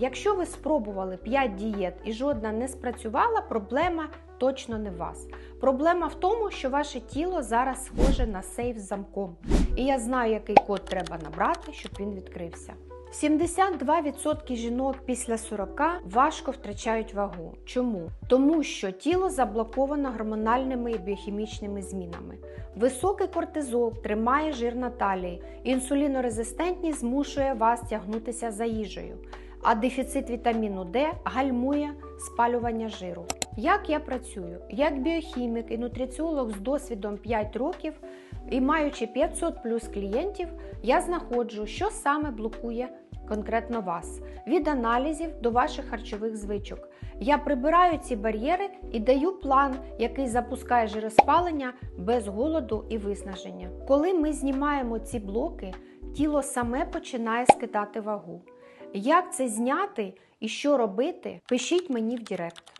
Якщо ви спробували 5 дієт і жодна не спрацювала, проблема точно не в вас. Проблема в тому, що ваше тіло зараз схоже на сейф з замком. І я знаю, який код треба набрати, щоб він відкрився. 72% жінок після 40 важко втрачають вагу. Чому? Тому що тіло заблоковано гормональними і біохімічними змінами. Високий кортизол тримає жир на талії, інсулінорезистентність змушує вас тягнутися за їжею, а дефіцит вітаміну Д гальмує спалювання жиру. Як я працюю? Як біохімік і нутриціолог з досвідом 5 років і маючи 500 плюс клієнтів, я знаходжу, що саме блокує конкретно вас від аналізів до ваших харчових звичок. Я прибираю ці бар'єри і даю план, який запускає жироспалення без голоду і виснаження. Коли ми знімаємо ці блоки, тіло саме починає скидати вагу. Як це зняти і що робити? Пишіть мені в Директ.